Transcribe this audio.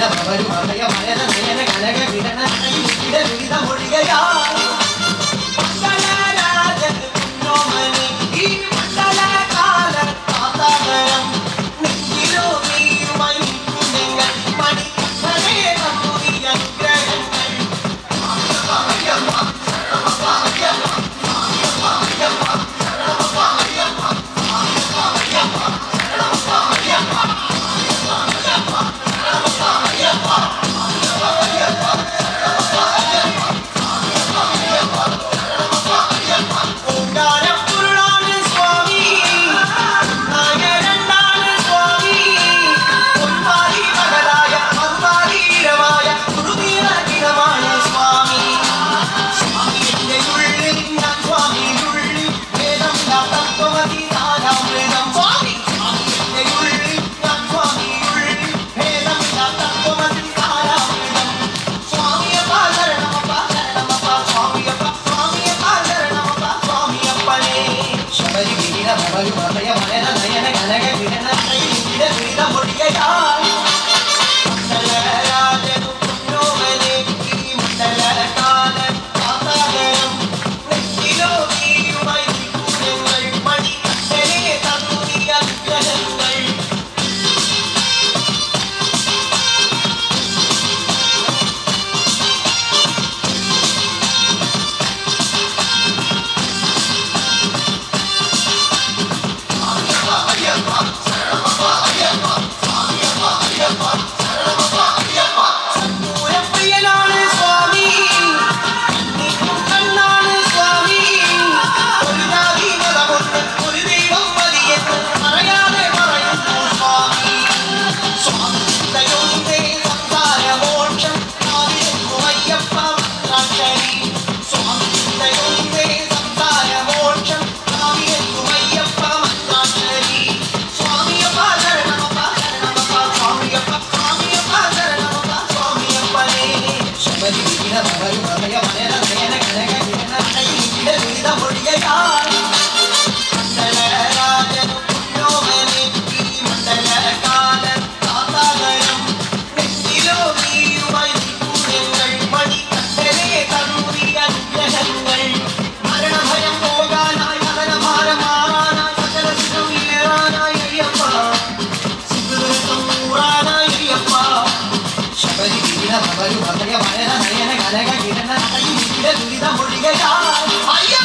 要买卖就买卖，要买。Bye. வரும் மகன மரண நயன கனக கிரண துரித மொழிகையா ஐயா